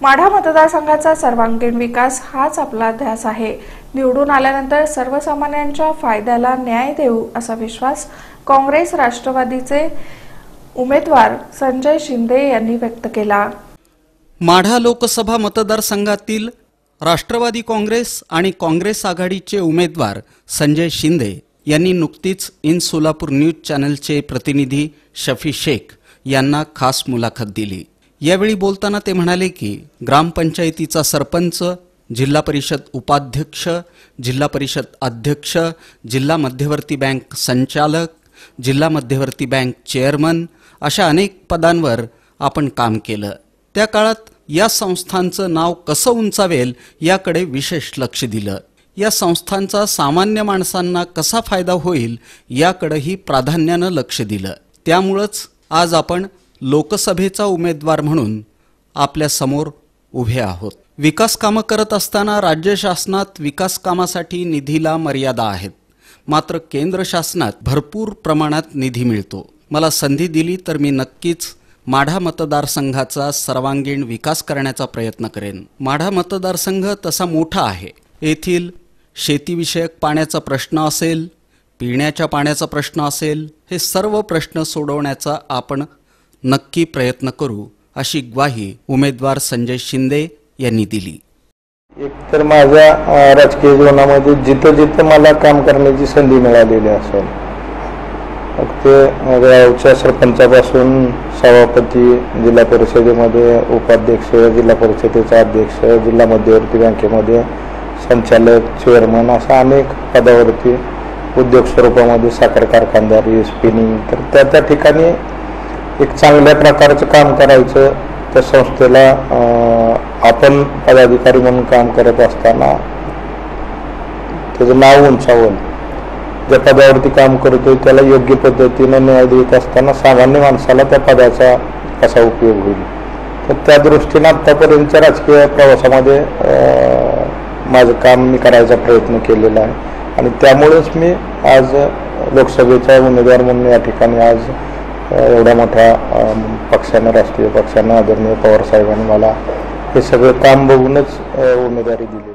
माढा मतदारसंघाचा सर्वांगीण विकास हाच आपला ध्यास आहे. निवडून आल्यानंतर सर्वसामान्यांच्या फायद्याला न्याय देऊ असा विश्वास काँग्रेस राष्ट्रवादीचे उमेदवार संजय शिंदे यांनी व्यक्त केला. माढा लोकसभा मतदारसंघातील राष्ट्रवादी काँग्रेस आणि काँग्रेस आघाडीचे उमेदवार संजय शिंदे यांनी नुकतीच इन सोलापूर न्यूज चॅनलचे प्रतिनिधी शफी शेख यांना खास मुलाखत दिली. यावेळी बोलताना ते म्हणाले की ग्रामपंचायतीचा सरपंच जिल्हा परिषद उपाध्यक्ष जिल्हा परिषद अध्यक्ष जिल्हा मध्यवर्ती बँक संचालक जिल्हा मध्यवर्ती बँक चेअरमन अशा अनेक पदांवर आपण काम केलं. त्या काळात या संस्थांचं नाव कसं उंचावेल याकडे विशेष लक्ष दिलं. या संस्थांचा सामान्य माणसांना कसा फायदा होईल याकडेही प्राधान्यानं लक्ष दिलं. त्यामुळंच आज आपण लोकसभेचा उमेदवार म्हणून आपल्यासमोर उभे आहोत. विकास कामं करत असताना राज्य शासनात विकास कामासाठी निधीला मर्यादा आहेत. मात्र केंद्र शासनात भरपूर प्रमाणात निधी मिळतो. मला संधी दिली तर मी नक्कीच माढा मतदारसंघाचा सर्वांगीण विकास करण्याचा प्रयत्न करेन. माढा मतदारसंघ तसा मोठा आहे. येथील शेतीविषयक पाण्याचा प्रश्न असेल पिण्याच्या पाण्याचा प्रश्न असेल हे सर्व प्रश्न सोडवण्याचा आपण नक्की प्रयत्न करू अशी ग्वाही उमेदवार संजय शिंदे यांनी दिली. एक तर माझ्या राजकीय जीवनामध्ये जिथं जिथं मला काम करण्याची संधी मिळालेली असेल मग ते गावच्या सरपंचापासून सभापती जिल्हा परिषदेमध्ये उपाध्यक्ष जिल्हा परिषदेचा अध्यक्ष जिल्हा मध्यवर्ती बँकेमध्ये संचालक चेअरमन अशा अनेक पदावरती उद्योग स्वरूपामध्ये साखर कारखानदारी स्पिनिंग तर त्या त्या ठिकाणी एक चांगल्या प्रकारचं काम करायचं. त्या संस्थेला आपण पदाधिकारी म्हणून काम करत असताना त्याचं नाव उंचावून ज्या पदावरती काम करतोय त्याला योग्य पद्धतीनं न्याय देत असताना सामान्य माणसाला त्या पदाचा कसा उपयोग होईल? तर त्या दृष्टीनं आत्तापर्यंतच्या राजकीय प्रवासामध्ये माझं काम मी करायचा प्रयत्न केलेला आहे. आणि त्यामुळेच मी आज लोकसभेचा उमेदवार म्हणून या ठिकाणी आज एवढ्या मोठ्या पक्षानं राष्ट्रीय पक्षानं आदरणीय पवार साहेबांनी मला हे सगळं काम बघूनच उमेदवारी दिली